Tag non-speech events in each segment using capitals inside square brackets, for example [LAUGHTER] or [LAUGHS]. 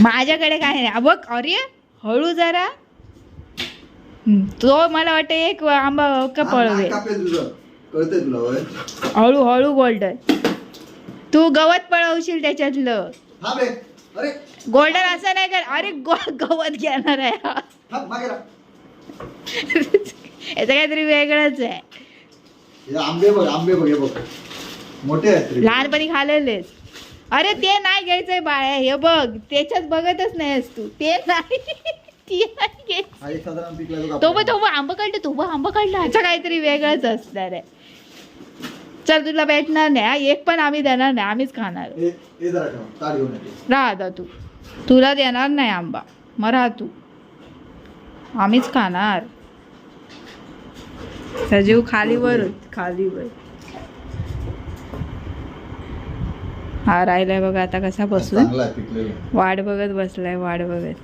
माझ्याकडे काय नाही. बघ अरे हळू जरा. तो मला वाटतं एक आंबा का पळवे. हळू हळू गोल्डन. तू गवत पळवशील त्याच्यातलं. हा बे. अरे. गोल्डन असं नाही कर. अरे गवत घेणार आहे. [LAUGHS] याचं काहीतरी वेगळंच आहे. आंबे बघ आंबे बघ बघ. मोठे आहेत तरी. लहानपणी खाल्लेलेच. अरे ते नाही घ्यायचंय बाळ्या हे बघ त्याच्यात बघतच नाहीस तू. ते नाही ते नाही घ्यायचं. एक साधारण पिकला बघ तो बघ आपल्याला. तो बघ आंबा काढलं तो बघ आंबा काढला. ह्याचं काहीतरी वेगळंच असणार आहे. चल तुला भेटणार नाही हा. एक पण आम्ही देणार नाही आम्हीच खाणार. हे हे जरा ठेव ताट घेऊन येते राहा आता तू. तुला देणार नाही आंबा. मग राहा तू. आम्हीच खाणार. सजीव खालीवर खालीवर हा राहिलाय बघा आता कसा पिकलेलं वाट बघत बसलाय वाट बघत.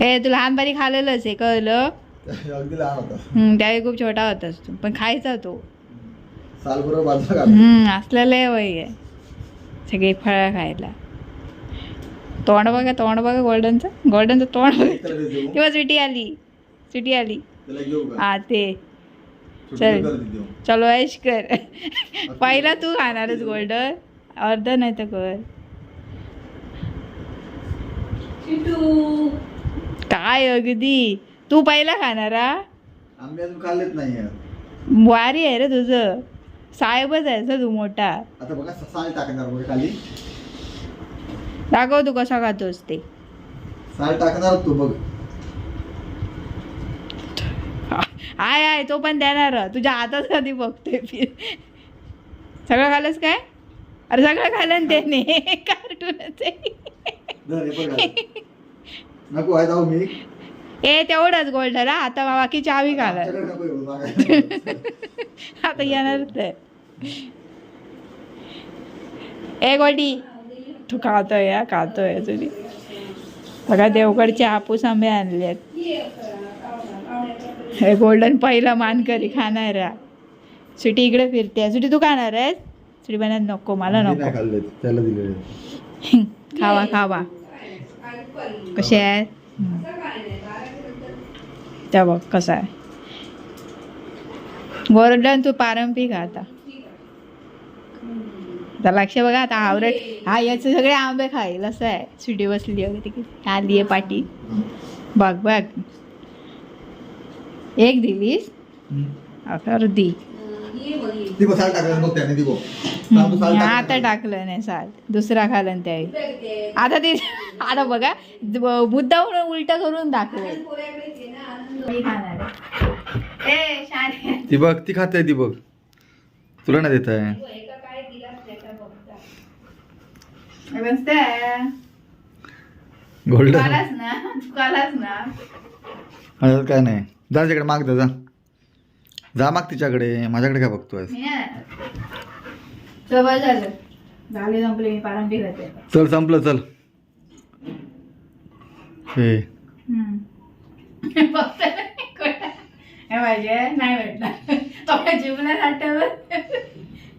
हे तू लहानपणी खाल्लेलंच आहे कळलं? [LAUGHS] त्यावेळी खूप छोटा होतास तू पण खायचा तो. असलेलं आहे वय आहे. सगळी फळं खायला. तोंड बघा तोंड बघा गोल्डनचं. गोल्डनचं तोंड बघा. तेव्हा सिटी आली सिटी आली. हा ते. चल. चलो ऐश कर. पहिला तू खाणारच गोल्डन अर्ध नाही तर कर. काय अगदी? तू पहिला खाणारा आंबे अजून खाल्लेच नाही वारी आहे रे तुझं. साहेबच आहे तू मोठा. आता बघा साल टाकणार बघा खाली. दाखव तू कसा खातोस ते. साल टाकणार तू बघ. आय आय तो पण देणार. तुझ्या हातात कधी बघतोय फिर सगळं खाल्लंस काय? अरे सगळं खाल्लं ना त्याने. [LAUGHS] कार्टूनच आहे. धर बघ नको आहे जाऊ मी. ए तेवढंच गोल्डन हा. आता बाकी चावी मागायला. [LAUGHS] आता येणारच आहे. ए गोल्डी. तू खातोय या खातोय तुझी. बघा देवगडचे हापूस आंबे आणले आहेत हे गोल्डन पहिला मानकरी खाणारा सुटी इकडे फिरते. सुटी तू खाणार आहेस? सुटी बनत नको मला नको. [LAUGHS] खावा खावा. कसे आहेत? त्या बघ कसा आहे. गोल्डन तू पारंपरिक आहे आता. आता लक्ष बघा आता आवरट. हा याचे सगळे आंबे खाईल असं आहे. सुटी बसली वगैरे आली आहे पाठी बघ बघ. एक दिलीस? अर्धी ती बघ साल टाकलं बघ त्याने ती बघ. साल टाकलं. आता टाकलं नाही साल. दुसरा खालन त्यावेळी आता ते [LAUGHS] आता बघा ब- मुद्दा उलट करून दाखवेल मी खाणार आहे. ए, शाने. ती बघ ती खाते ती बघ. तुला नाही देत आहे. हे बसतंय. गोल्डन ना तू आलास ना माझ्यात काय नाही. जा तिकडे माग जा. जा माग तिच्याकडे माझ्याकडे काय बघतोय मी नाही झालं झाले संपले मी पारंपरिक होते चल संपलं चल. हे. हे पाहिजे नाही भेटणार. तो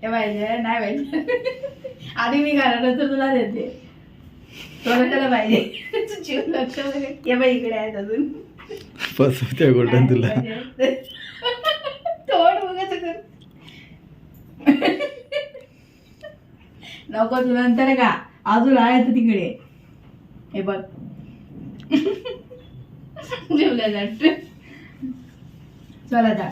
हे पाहिजे नाही भेटणार. आधी मी घरानंतर तुला देते. त्याला पाहिजे लक्ष बाई इकडे आहेत अजून. फसवते गोल्डन तुला. तोड कर. नको तू नंतर का? अजून आहे तर तिकडे. हे बघ. जेवल्या जात चल आता.